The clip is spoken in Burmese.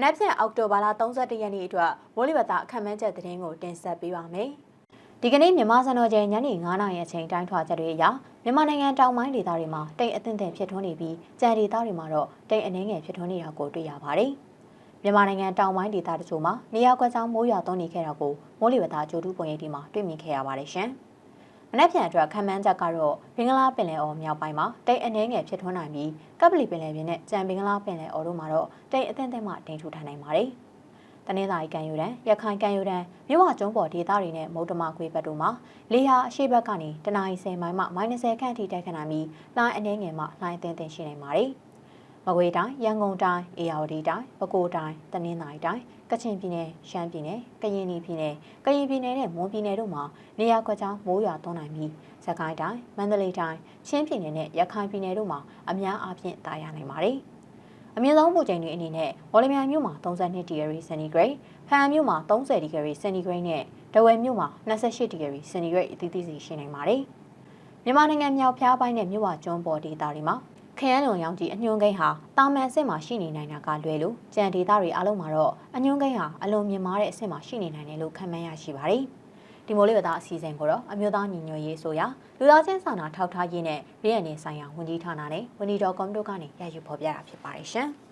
မနက်ဖြန်အောက်တိုဘာလ31ရက်နေ့အတွက်မိုးလေဝသအခန့်မှန်းချက်သတင်းကိုတင်ဆက်ပေးပါမယ်။ဒီကနေ့မြန်မာစံတော်ချိန်ညနေ9:00နာရီအချိန်တိုင်းထွာချက်တွေအရမြန်မာနိုင်ငံတောင်ပိုင်းဒေသတွေမှာတိမ်အထင်ထင်ဖြစ်ထွန်းနေပြီးကြံဒေသတွေမှာတော့တိမ်အနှင်းငယ်ဖြစ်ထွန်းနေတာကိုတွေ့ရပါတယ်။မြန်မာနိုင်ငံတောင်ပိုင်းဒေသတချို့မှာနေရာကွက်ကြောင်းမိုးရွာသွန်းနေခဲ့တာကိုမိုးလေဝသကြိုးတူးပုံရိပ်ဒီမှာတွေ့မြင်ခဲ့ရပါတယ်ရှင်။ မနက်ဖြန်အတွက်ခံမှန်းချက်ကတော့ဘင်္ဂလားပင်လယ်အော်မြောက်ပိုင်းမှာတိတ်အနှဲငယ်ဖြစ်ထွန်းနိုင်ပြီးကပ်ပလီပင်လယ်ပြင်နဲ့ကြံဘင်္ဂလားပင်လယ်အော်တို့မှာတော့တိတ်အသင့်အသင့်မှတင်ထူထားနိုင်ပါတယ်။တနင်္သာရီကံယူရန်ရခိုင်ကံယူရန်မြို့ဝကျုံးပေါ်ဒေသတွေနဲ့မုတ်တမခွေဘက်တို့မှာလေဟာအရှိဘက်ကနေတနအီ10မိုင်မှ -30 ခန့်အထိတိုက်ခတ်နိုင်ပြီးလှိုင်းအနှဲငယ်မှလှိုင်းအသင့်အသင့်ရှိနိုင်ပါတယ်။ မကွေးတိုင်းရန်ကုန်တိုင်းအေရဝတီတိုင်းပဲခူးတိုင်းတနင်္သာရီတိုင်းကချင်ပြည်နယ်ရှမ်းပြည်နယ်ကရင်ပြည်နယ်ကရင်ပြည်နယ်နဲ့မွန်ပြည်နယ်တို့မှာနေရာကွက်ကြားမိုးရွာသွန်းနိုင်ပြီးစကိုင်းတိုင်းမန္တလေးတိုင်းချင်းပြည်နယ်နဲ့ရခိုင်ပြည်နယ်တို့မှာအများအားဖြင့်တာယာနိုင်ပါတယ်အမြင့်ဆုံးပူချိန်တွေအနေနဲ့ဝေါ်လမြိုင်မြို့မှာ32ဒီဂရီစင်တီဂရိတ်ဖန်မြို့မှာ30ဒီဂရီစင်တီဂရိတ်နဲ့ဒဝယ်မြို့မှာ28ဒီဂရီစင်တီဂရိတ်အသီးသီးစီရှိနိုင်ပါတယ်မြန်မာနိုင်ငံမြောက်ဖျားပိုင်းနဲ့မြို့ဝကျွန်းပေါ်ဒေသတွေမှာ ခရမ်းလွန်ရောင်ကြီးအညွှန်းကိန်းဟာတာမန်အဆင့်မှာရှိနေနိုင်တာကလွဲလို့ကြံဒေသတွေအလုံးမှာတော့အညွှန်းကိန်းဟာအလွန်မြင့်မားတဲ့အဆင့်မှာရှိနေနိုင်တယ်လို့ခန့်မှန်းရရှိပါတယ်။ဒီမိုးလေးဝသအစီအစဉ်ကိုတော့အမျိုးသားညီညွတ်ရေးဆိုရာလူသားချင်းစာနာထောက်ထားရေးနဲ့ပြည်내ဆိုင်ရာဝန်ကြီးဌာနနဲ့ဝန်ကြီးတော်ကွန်တို့ကနေရယူဖော်ပြတာဖြစ်ပါတယ်ရှင်။